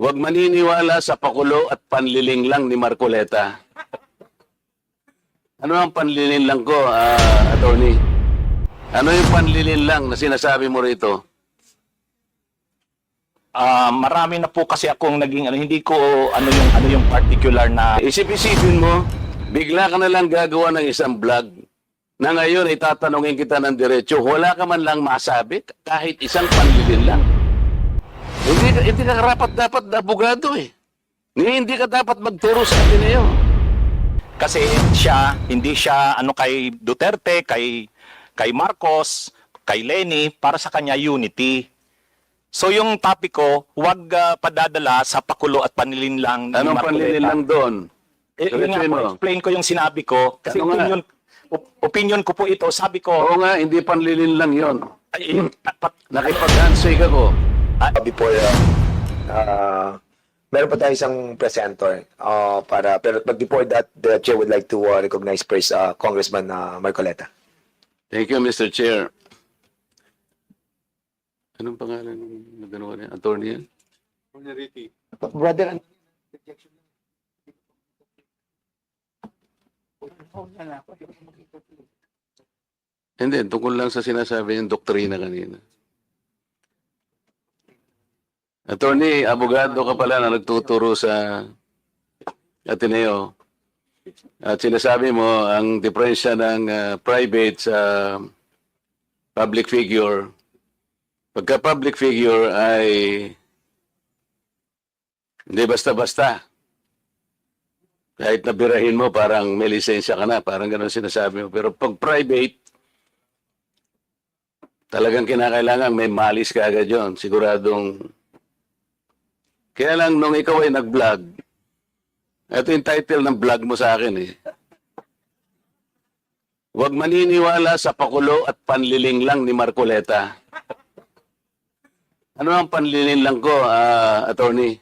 Huwag maniniwala sa pakulo at panliling lang ni Marcoleta. Ano ang panliling lang ko, ah, attorney? Ano yung panliling lang na sinasabi mo rito? Ah, marami na po kasi akong naging ano, hindi ko ano yung ano yung particular na Isip-isipin mo, bigla ka na lang gagawa ng isang vlog na ngayon ay tatanungin kita ng diretsyo, wala ka man lang masabi kahit isang panlilin lang. Hindi, ka- hindi ka karapat dapat na abogado eh. Ni- Hindi ka dapat magturo sa yun. kasi siya hindi siya ano kay Duterte, kay kay Marcos, kay Lenny para sa kanya unity. So yung topic ko, huwag ah, padadala sa pakulo at panlilin lang ni Anong Marcoleta. panlilin lang doon? Eh, yun nga po, mo. explain ko yung sinabi ko. Kasi Ano opinion, op- opinion ko po ito. Sabi ko, Oo nga, hindi panlilin lang yon. eh, Nakipag-handshake ako. Before uh, uh, meron pa tayo isang presenter uh, para pero but before that the chair would like to uh, recognize first uh, Congressman uh, Marcoleta. Thank you, Mr. Chair. Anong pangalan ng gano'n niya? Attorney yan? Brother, Hindi, tungkol lang sa sinasabi yung doktrina kanina. Attorney, abogado ka pala na nagtuturo sa Ateneo. At sinasabi mo, ang diferensya ng ah, private sa public figure, pagka public figure ay hindi basta-basta. Kahit nabirahin mo, parang may lisensya ka na, parang gano'n sinasabi mo. Pero pag private, talagang kinakailangan may malis ka agad yun. Siguradong... Kaya lang nung ikaw ay nag-vlog, ito yung title ng vlog mo sa akin eh. Huwag maniniwala sa pakulo at panliling lang ni Marcoleta. Ano ang panliling lang ko, ah, attorney?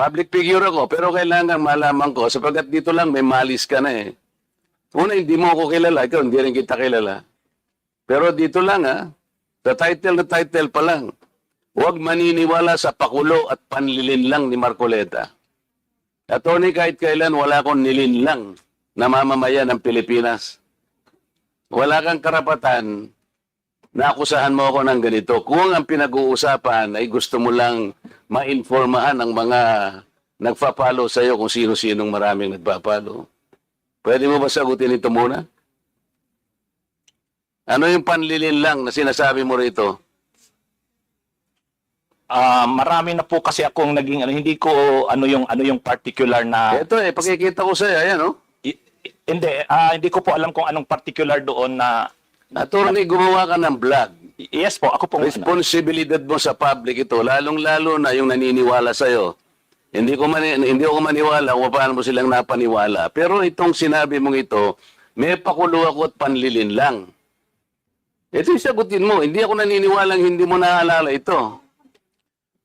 Public figure ako, pero kailangan malaman ko sapagkat dito lang may malis ka na eh. Una, hindi mo ako kilala, ikaw hindi rin kita kilala. Pero dito lang ha, the title na title pa lang. Huwag maniniwala sa pakulo at panlilin lang ni Marcoleta. Attorney, kahit kailan wala akong nilinlang na mamamayan ng Pilipinas. Wala kang karapatan na akusahan mo ako ng ganito. Kung ang pinag-uusapan ay gusto mo lang mainformahan ang mga nagpa-follow sa iyo kung sino-sinong maraming nagpa-follow. Pwede mo ba sagutin ito muna? Ano yung panlilin lang na sinasabi mo rito? Ah, marami na po kasi akong naging ano, hindi ko ano yung ano yung particular na Ito eh, pakikita ko sa'yo, ayan oh. Hindi ah, hindi ko po alam kung anong particular doon na Attorney, gumawa ka ng vlog. yes po ako po Responsibilidad mo sa public ito, lalong-lalo na yung naniniwala sa'yo. Hindi ko mani, hindi ako maniwala kung paano mo silang napaniwala. Pero itong sinabi mong ito, may pakulo ako at panlilin lang. Ito yung sagutin mo. Hindi ako naniniwalang hindi mo naalala ito.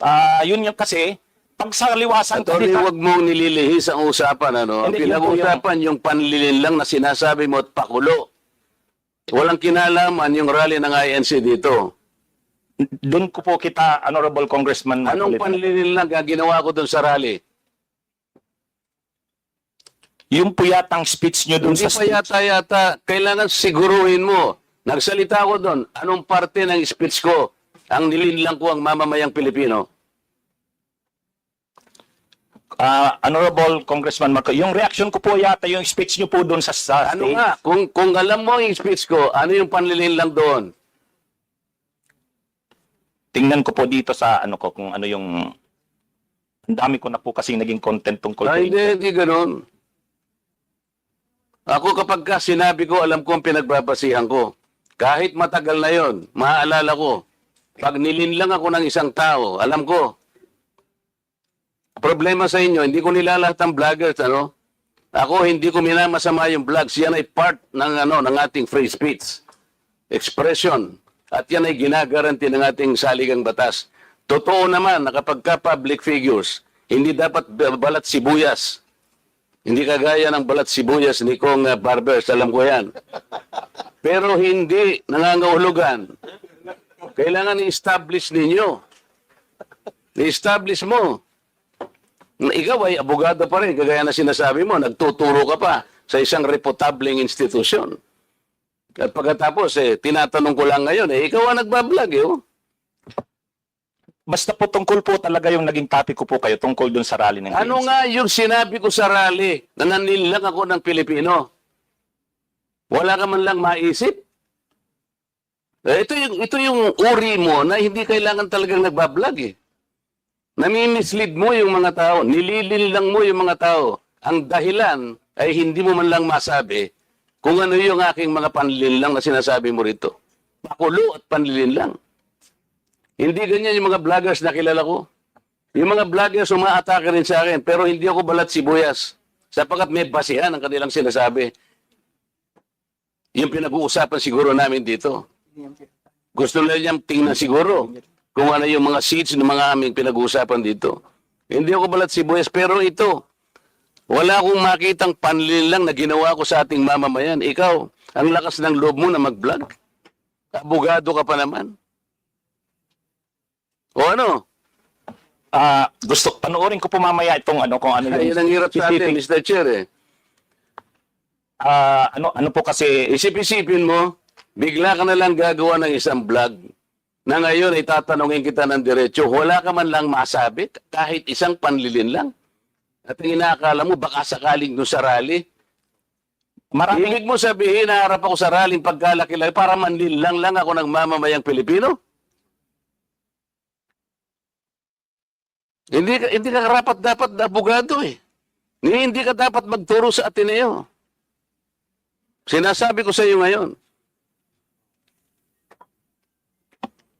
Ah, yun yung kasi, pag sa liwasan, Attorney, huwag mong nililihis ang usapan. Ano? Ang Hindi, yun po pinag-usapan yung panlilin lang na sinasabi mo at pakulo. Walang kinalaman yung rally ng INC dito. doon ko po kita, Honorable Congressman Anong Marcoleta. panlilin lang ang ginawa ko doon sa rally? Yung po yatang speech nyo doon Hindi sa pa yata yata, kailangan siguruhin mo. Nagsalita ako doon, anong parte ng speech ko ang nilinlang ko ang mamamayang Pilipino? Ah, Honorable Congressman Marco, yung reaction ko po yata yung speech nyo po doon sa, sa Ano nga, kung, kung alam mo yung speech ko, ano yung panlilin lang doon? Tingnan ko po dito sa ano ko kung ano yung ang dami ko na po kasi naging content tungkol Ay, hindi, hindi ganun. Ako kapag ka sinabi ko, alam ko ang pinagbabasihan ko. Kahit matagal na yon, maaalala ko. Pag nilinlang ako ng isang tao, alam ko. problema sa inyo, hindi ko nilalat ang vloggers, ano? Ako, hindi ko minamasama yung vlogs. Yan ay part ng, ano, ng ating free speech. Expression. At yan ay ginagaranti ng ating saligang batas. Totoo naman na kapag ka public figures, hindi dapat balat sibuyas. Hindi kagaya ng balat sibuyas ni Kong uh, Barbers, alam ko yan. Pero hindi nangangahulugan. Kailangan i-establish ninyo. I-establish mo. Na ikaw ay abogado pa rin, kagaya na sinasabi mo, nagtuturo ka pa sa isang reputabling institusyon. At pagkatapos, eh, tinatanong ko lang ngayon, eh, ikaw ang nagbablog, eh, oh. Basta po tungkol po talaga yung naging topic ko po kayo tungkol dun sa rally ng Ano nga yung sinabi ko sa rally na nanilang ako ng Pilipino? Wala ka man lang maisip? Eh, ito yung, ito yung uri mo na hindi kailangan talagang nagbablog eh. Namimislead mo yung mga tao, nililin lang mo yung mga tao. Ang dahilan ay hindi mo man lang masabi kung ano yung aking mga panlilin lang na sinasabi mo rito. Makulo at panlilin lang. Hindi ganyan yung mga vloggers na kilala ko. Yung mga vloggers umaatake rin sa akin, pero hindi ako balat sibuyas. Sapagkat may basihan ang kanilang sinasabi. Yung pinag-uusapan siguro namin dito. Gusto nila niyang tingnan siguro kung ano yung mga seats ng mga aming pinag-uusapan dito. Hindi ako balat sibuyas, pero ito, wala akong makitang panlin lang na ginawa ko sa ating mamamayan. Ikaw, ang lakas ng loob mo na mag-vlog. Abogado ka pa naman. O ano? Ah, gusto panoorin ko po mamaya itong ano kung ano Ay, yung yun ang hirap sa atin, Mr. Chair eh. Ah, ano ano po kasi Isip-isipin mo, bigla ka na lang gagawa ng isang vlog na ngayon ay tatanungin kita ng diretsyo, wala ka man lang masabi, kahit isang panlilin lang. At ang inaakala mo, baka sakaling doon sa rally. maraming Ibig mo sabihin, naharap ako sa rally pagkalaki-laki para manlilang lang ako ng mamamayang Pilipino? Hindi hindi ka karapat dapat na abogado eh. Hindi ka dapat magturo sa Ateneo. Sinasabi ko sa iyo ngayon.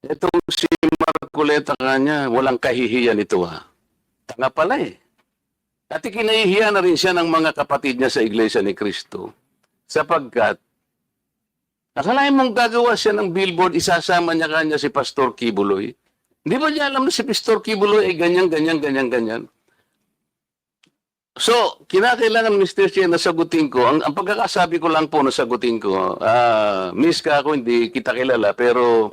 Itong si Marcoleta kanya, walang kahihiyan ito ha. Tanga pala eh. At kinahihiya na rin siya ng mga kapatid niya sa Iglesia ni Cristo. Sapagkat, akalain mong gagawa siya ng billboard, isasama niya kanya si Pastor Kibuloy. Hindi ba niya alam na si Pastor Kibuloy ay ganyan, ganyan, ganyan, ganyan? So, kinakailangan, Mr. Chair, na sagutin ko. Ang, ang pagkakasabi ko lang po na sagutin ko, ah, miss ka ako, hindi kita kilala, pero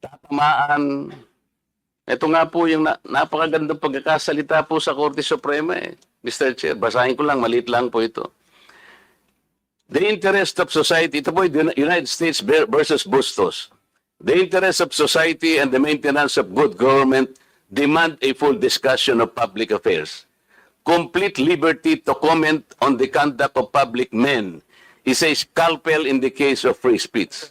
tatamaan. Ito nga po yung na, napakagandang pagkakasalita po sa Korte Suprema eh. Mr. Chair, basahin ko lang, maliit lang po ito. The interest of society, ito po United States ver- versus Bustos. The interest of society and the maintenance of good government demand a full discussion of public affairs. Complete liberty to comment on the conduct of public men is a scalpel in the case of free speech.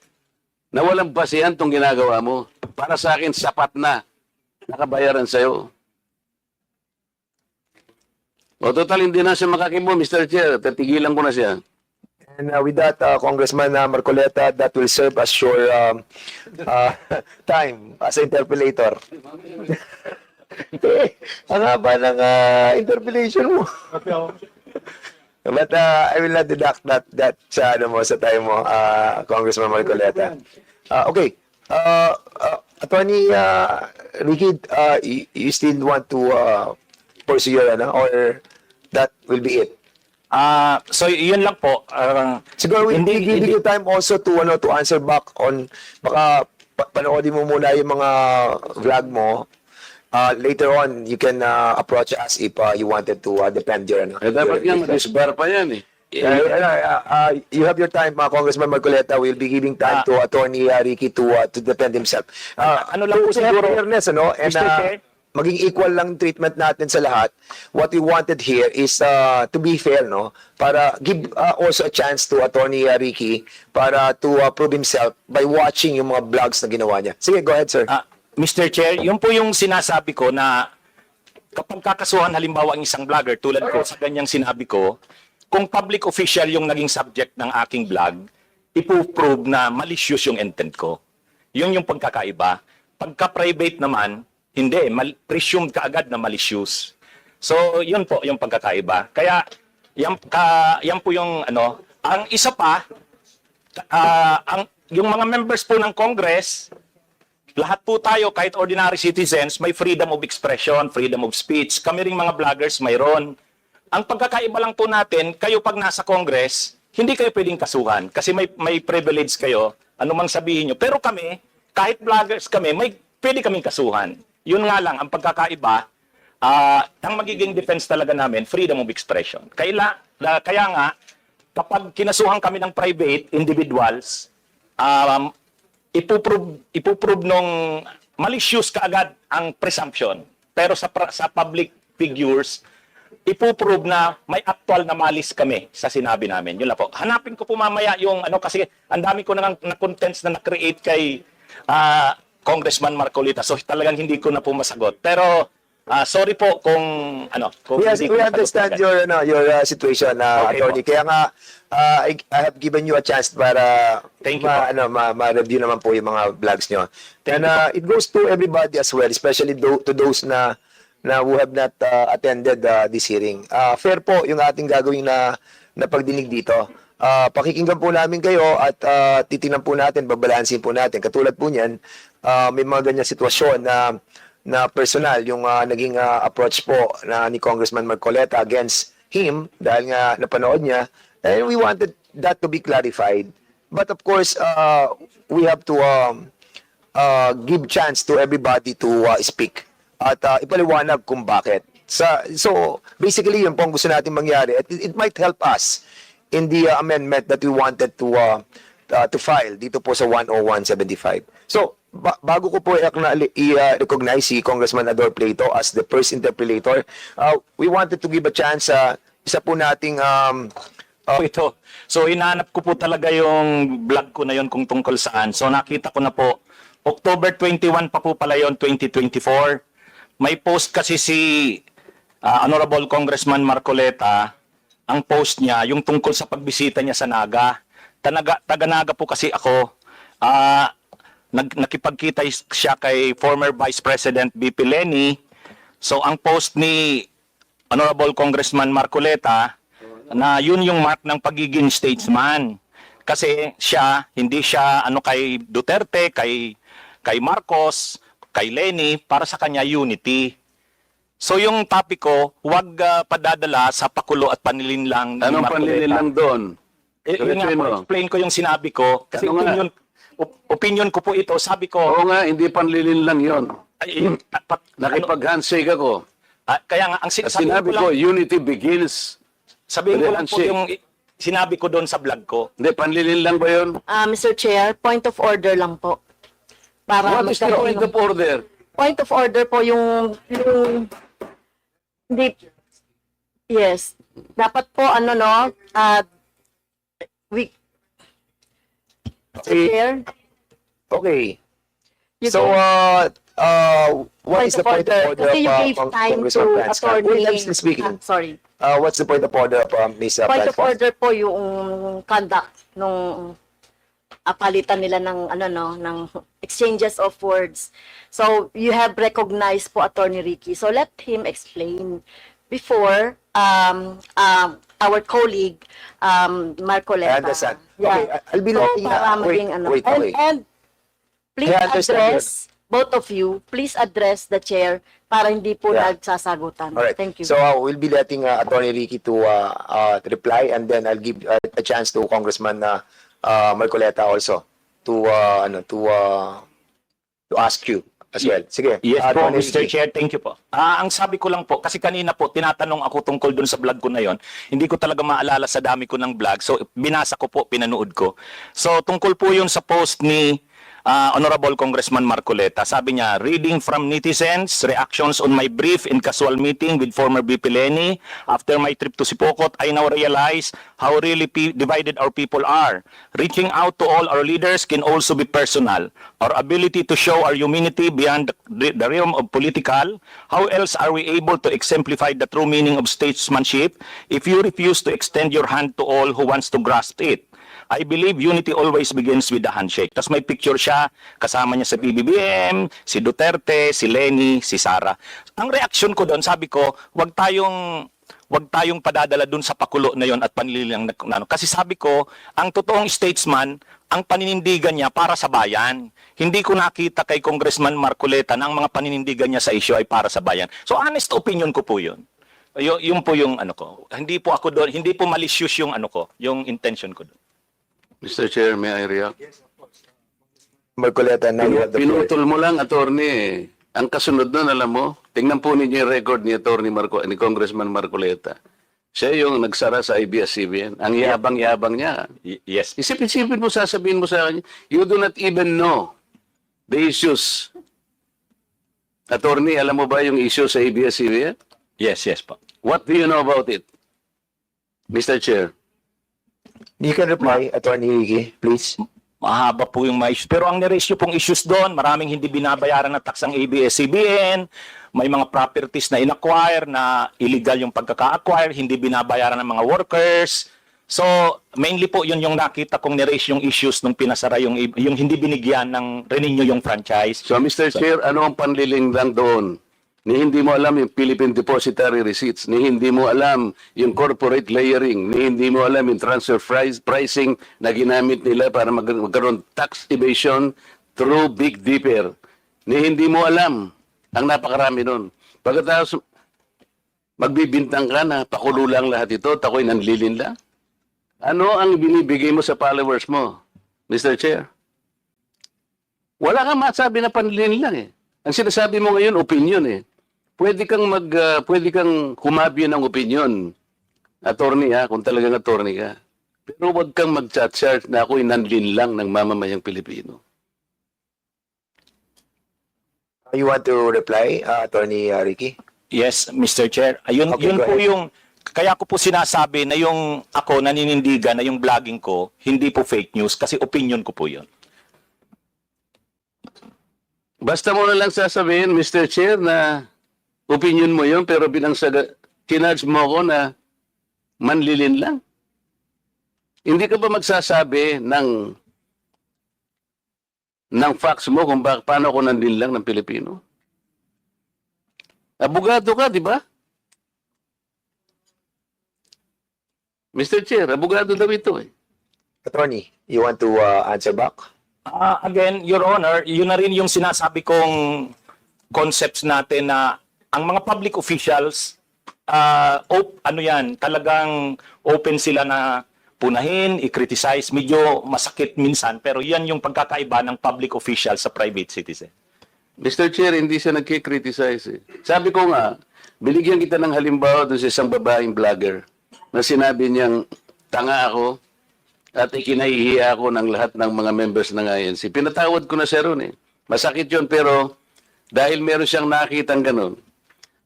na walang basihan tong ginagawa mo. Para sa akin, sapat na. Nakabayaran sa'yo. O total, hindi na siya makakibo, Mr. Chair. Tatigilan ko na siya. And uh, with that, uh, Congressman uh, Marcoleta, that will serve as your um, uh, time as interpolator. eh, ang haba ng uh, interpolation mo. But uh, I will not deduct that that sa ano mo sa time mo, uh, Congressman Marcoleta. Uh, okay. Uh, uh, Attorney uh, Ricky, uh, you, you still want to uh, pursue your ano or that will be it? Ah, so yun lang po. Ah, Siguro we Hindi- give you time also to ano to answer back on baka pa- panoodin mo muna yung mga vlog mo. Uh, later on, you can uh, approach us if uh, you wanted to uh, defend your ano. Eh, dapat your- nga, mag-isbar pa yan eh. Uh, uh, uh, you have your time, uh, Congressman Marcoleta. We'll be giving time to Attorney uh, Ricky to uh, to defend himself. Uh, Ano lang po siguro, fairness, ano? And Mr. uh, maging equal lang treatment natin sa lahat. What we wanted here is uh, to be fair, no? Para give uh, also a chance to Attorney uh, Ricky para to uh, prove himself by watching yung mga vlogs na ginawa niya. Sige, go ahead, sir. ah, Mr. Chair, yun po yung sinasabi ko na kapag kakasuhan halimbawa ang isang vlogger tulad ko sa ganyang sinabi ko, kung public official yung naging subject ng aking vlog, ipoprove na malicious yung intent ko. Yun yung pagkakaiba. Pagka private naman, hindi, mal- presumed ka agad na malicious. So, yun po yung pagkakaiba. Kaya, yan, ka, yan po yung ano, ang isa pa, ah, ang, yung mga members po ng Congress, lahat po tayo, kahit ordinary citizens, may freedom of expression, freedom of speech. Kami ring mga vloggers, mayroon. Ang pagkakaiba lang po natin, kayo pag nasa Congress, hindi kayo pwedeng kasuhan kasi may, may privilege kayo, anumang sabihin nyo. Pero kami, kahit vloggers kami, may, pwede kaming kasuhan. Yun nga lang, ang pagkakaiba, ah, ang magiging defense talaga namin, freedom of expression. Kaila, la- kaya nga, kapag kinasuhan kami ng private individuals, um, ipuprove, ipuprove nung malicious kaagad ang presumption. Pero sa, sa public figures, ipuprove na may actual na malis kami sa sinabi namin. Yun lang po. Hanapin ko po mamaya yung ano kasi ang dami ko nang na contents na na-create kay ah, Congressman Marcolita. So talagang hindi ko na po masagot. Pero ah, sorry po kung ano, kung we, hindi we understand your ano, your uh, situation, uh, Okay Attorney. Kaya nga, uh, I, I have given you a chance para Thank you ma, po. ano, ma, ma-review naman po yung mga vlogs nyo. Thank And uh, it goes to everybody as well, especially tho- to those na na who have not uh, attended uh, this hearing. Uh, fair po yung ating gagawin na, na pagdinig dito. Uh, pakikinggan po namin kayo at uh, titingnan po natin, babalansin po natin. Katulad po niyan, uh, may mga ganyan sitwasyon na na personal yung uh, naging uh, approach po na ni Congressman Marcoleta against him dahil nga napanood niya. And we wanted that to be clarified. But of course uh, we have to um, uh, give chance to everybody to uh, speak at uh, ipaliwanag kung bakit. Sa so basically yun po ang gusto natin mangyari. It, it might help us in the uh, amendment that we wanted to uh, uh, to file dito po sa 10175. So, ba- bago ko po i-recognize si Congressman Ador Plato as the first interpellator, uh, we wanted to give a chance sa isa po nating um, po ito. So hinanap ko po talaga yung vlog ko na yon kung tungkol saan. So nakita ko na po, October 21 pa po pala yon 2024. May post kasi si ah, Honorable Congressman Marcoleta, ang post niya, yung tungkol sa pagbisita niya sa Naga. Tanaga, taga-Naga po kasi ako. Ah, nag, nakipagkita siya kay former Vice President BP Lenny So ang post ni Honorable Congressman Marcoleta na yun yung mark ng pagiging statesman. Kasi siya, hindi siya ano kay Duterte, kay kay Marcos, kay Lenny, para sa kanya unity. So yung topic ko, huwag ah, padadala sa pakulo at panlilinlang ni Anong Marcoleta. panlilin lang doon? Eh, yun nga po, mo. explain ko yung sinabi ko. Kasi Ano opinion, op- opinion ko po ito. Sabi ko, Oo nga, hindi panlilin lang yon. ay, eh, pat- ano, Nakipag-handshake ako. ah, kaya nga, ang At sinabi sinabi ko lang, ko, unity begins. sabihin ko lang po yung sinabi ko doon sa vlog ko. Hindi, panlilin lang ba yun? Ah, Mr. Chair, point of order lang po. Para What is the magkaroon point ng- of order? point of order po yung yung hindi yes dapat po ano no ah we Mr. Okay. Chair, Okay. you So, can- uh, uh, what is the point of order Kasi you of gave time to Congressman attorney Wait, I'm still speaking. Ah, sorry Uh, what's the point of order of um, Ms. uh, point of order po yung conduct nung apalitan nila ng ano no ng exchanges of words. So you have recognized po Attorney Ricky. So let him explain before um um our colleague um Marcoleta. I understand. Yeah. Okay, I- I'll be so, letting, uh, para wait, maging ano. wait, and, okay. and please I understand address both of you, please address the chair para hindi po Yeah. nagsasagutan. All right. Thank you. So uh, we'll be letting uh, Attorney Ricky to uh, uh, reply and then I'll give uh, a chance to Congressman uh, uh, Marcoleta also to uh, ano to uh, to ask you as well. Sige. Yes uh, po, Attorney Mr. Ricky. Chair, thank you po. Ah, ang sabi ko lang po, kasi kanina po, tinatanong ako tungkol dun sa vlog ko na yon. Hindi ko talaga maalala sa dami ko ng vlog. So, binasa ko po, pinanood ko. So, tungkol po yun sa post ni ah, Honorable Congressman Marcoleta. Sabi niya, reading from netizens, reactions on my brief in casual meeting with former VP Lenny. After my trip to Sipokot, I now realize how really divided our people are. Reaching out to all our leaders can also be personal. Our ability to show our humanity beyond the, the realm of political, how else are we able to exemplify the true meaning of statesmanship if you refuse to extend your hand to all who wants to grasp it? I believe unity always begins with the handshake. Tapos may picture siya, kasama niya sa PBBM, si Duterte, si Lenny, si Sara. Ang reaksyon ko doon, sabi ko, wag tayong wag tayong padadala doon sa pakulo na yon at na- ano. Kasi sabi ko, ang totoong statesman, ang paninindigan niya para sa bayan. Hindi ko nakita kay Congressman Marcoleta na ang mga paninindigan niya sa issue ay para sa bayan. So honest opinion ko po yun. Y- yung po yung ano ko. Hindi po ako doon, hindi po malicious yung ano ko, yung intention ko doon. Mr. Chair, may I react? Marcoleta now you have the floor. Pinutol mo lang, attorney. eh. Ang kasunod nun, alam mo, tingnan po ninyo yung record ni attorney Marco, ni Congressman Marcoleta. Siya yung nagsara sa IBS-CBN. Ang yabang-yabang niya. Y- yes. Isip-isipin mo, sasabihin mo sa akin, you do not even know the issues. Attorney, alam mo ba yung issue sa ABS-CBN? Yes, yes po. What do you know about it? Mr. Chair. You can reply, Attorney Ricky, please. Mahaba po yung mga issues. Pero ang niresyo pong issues doon, maraming hindi binabayaran na tax ang ABS-CBN, may mga properties na inacquire na illegal yung pagkaka-acquire, hindi binabayaran ng mga workers. So, mainly po yun yung nakita kong niraise yung issues nung pinasara yung, yung hindi binigyan ng renew yung franchise. So, Mr. Chair, ano ang panliling lang doon? Ni hindi mo alam yung Philippine Depository Receipts, ni hindi mo alam yung corporate layering, ni hindi mo alam yung transfer price, pricing na ginamit nila para mag- magkaroon tax evasion through Big Dipper. Ni hindi mo alam ang napakarami nun. Pagkatapos, magbibintang ka na, pakulo lang lahat ito, tako'y nanlilin lang. Ano ang binibigay mo sa followers mo, Mr. Chair? Wala kang masabi na panlilin lang eh. Ang sinasabi mo ngayon, opinion eh. Pwede kang mag, ah, pwede kang humabyo ng opinion. Attorney ha, kung talagang attorney ka. Pero wag kang mag-chat na ako'y nanlin lang ng mamamayang Pilipino. You want to reply, uh, Attorney uh, Ricky? Yes, Mr. Chair. Ayun, Okay, yun po ahead. yung kaya ko po sinasabi na yung ako naninindigan na yung vlogging ko hindi po fake news kasi opinion ko po yun. Basta mo na lang sasabihin, Mr. Chair, na opinion mo yun, pero bilang kinarge mo ako na manlilin lang. Hindi ka ba magsasabi ng ng facts mo kung bak paano ako nanlin lang ng Pilipino? Abogado ka, di ba? Mr. Chair, abogado daw ito eh. Attorney, you want to uh, answer back? Ah, again, Your Honor, yun na rin yung sinasabi kong concepts natin na ang mga public officials, ah, op, ano yan, talagang open sila na punahin, i-criticize. Medyo masakit minsan, pero yan yung pagkakaiba ng public official sa private citizen. Mr. Chair, hindi siya nagkikriticize eh. Sabi ko nga, binigyan kita ng halimbawa doon sa isang babaeng vlogger na sinabi niyang tanga ako at ikinahihiya ako ng lahat ng mga members ng INC. Pinatawad ko na siya ron eh. Masakit yun pero dahil meron siyang nakitang ganun.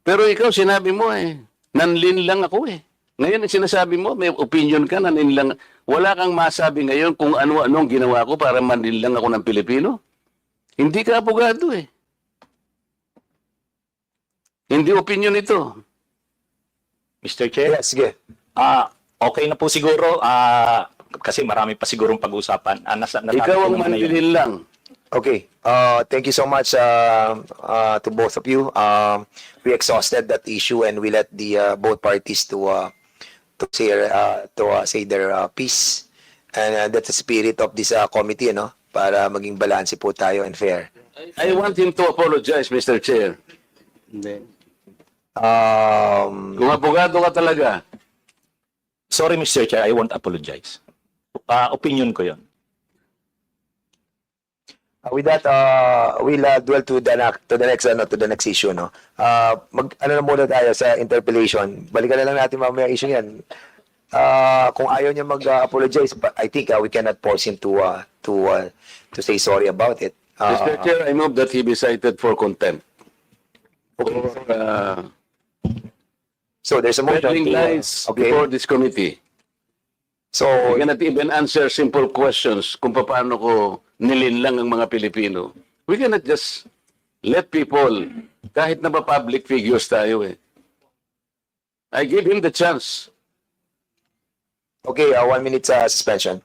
Pero ikaw sinabi mo eh, nanlin lang ako eh. Ngayon ang sinasabi mo, may opinion ka, nanlin lang. Wala kang masabi ngayon kung ano-anong ginawa ko para manlin lang ako ng Pilipino. Hindi ka abogado eh. Hindi opinion ito. Mr. Chair? Yes, sige. Ah, okay na po siguro. Ah, kasi marami pa sigurong pag-usapan. Ah, nasa, Ikaw ang manlilin lang. Okay. Uh, thank you so much uh, uh, to both of you. Um, we exhausted that issue and we let the uh, both parties to uh, to say uh, to uh, say their uh, piece. And uh, that's the spirit of this uh, committee, no? Para maging balanse po tayo and fair. I want him to apologize, Mr. Chair. Um, Kung abogado ka talaga, Sorry, Mr. Chair, I won't apologize. Ah, opinion ko yon. Uh, with that, uh, we'll uh, dwell to the, to the next ano, to the next issue, no. Uh, mag ano na muna tayo sa interpellation. Balikan na lang natin mamaya issue 'yan. Uh, kung ayaw niya mag-apologize, but I think uh, we cannot force him to uh, to uh, to say sorry about it. Uh, Mr. Chair, I move that he be cited for contempt. For uh, so there's a motion. uh, lies okay. before this committee. So I cannot even answer simple questions kung paano ko nilinlang ang mga Pilipino. We cannot just let people, kahit na ba public figures tayo eh. I give him the chance. okay, uh, one minute uh, suspension.